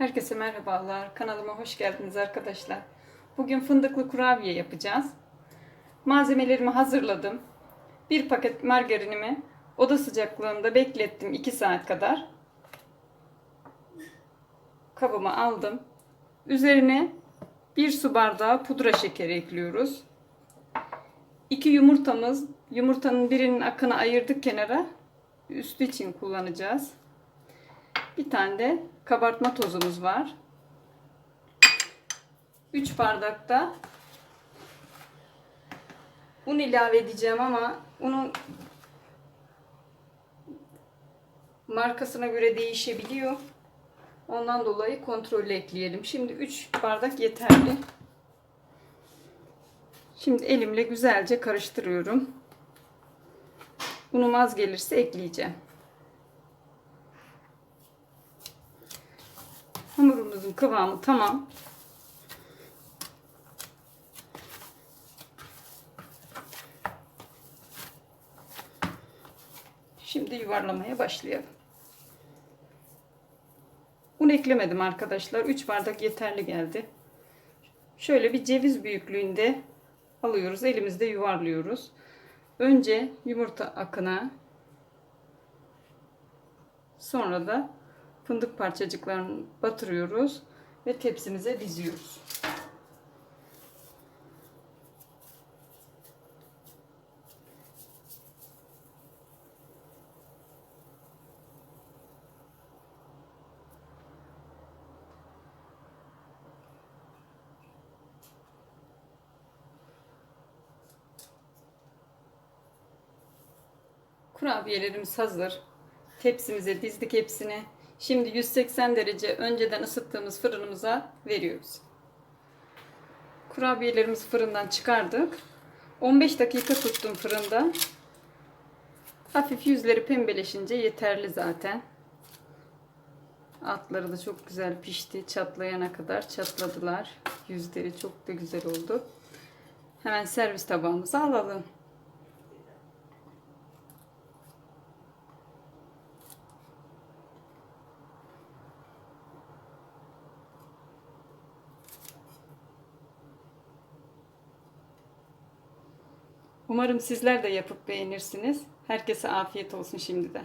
Herkese merhabalar. Kanalıma hoş geldiniz arkadaşlar. Bugün fındıklı kurabiye yapacağız. Malzemelerimi hazırladım. Bir paket margarinimi oda sıcaklığında beklettim 2 saat kadar. Kabıma aldım. Üzerine 1 su bardağı pudra şekeri ekliyoruz. 2 yumurtamız, yumurtanın birinin akını ayırdık kenara. Üstü için kullanacağız. Bir tane de kabartma tozumuz var. 3 bardak da un ilave edeceğim ama unun markasına göre değişebiliyor. Ondan dolayı kontrollü ekleyelim. Şimdi 3 bardak yeterli. Şimdi elimle güzelce karıştırıyorum. Unum az gelirse ekleyeceğim. Hamurumuzun kıvamı tamam. Şimdi yuvarlamaya başlayalım. Un eklemedim arkadaşlar. 3 bardak yeterli geldi. Şöyle bir ceviz büyüklüğünde alıyoruz. Elimizde yuvarlıyoruz. Önce yumurta akına sonra da fındık parçacıklarını batırıyoruz ve tepsimize diziyoruz. Kurabiyelerimiz hazır. Tepsimize dizdik hepsini. Şimdi 180 derece önceden ısıttığımız fırınımıza veriyoruz. Kurabiyelerimizi fırından çıkardık. 15 dakika tuttum fırında. Hafif yüzleri pembeleşince yeterli zaten. Altları da çok güzel pişti. Çatlayana kadar çatladılar. Yüzleri çok da güzel oldu. Hemen servis tabağımıza alalım. Umarım sizler de yapıp beğenirsiniz. Herkese afiyet olsun şimdiden.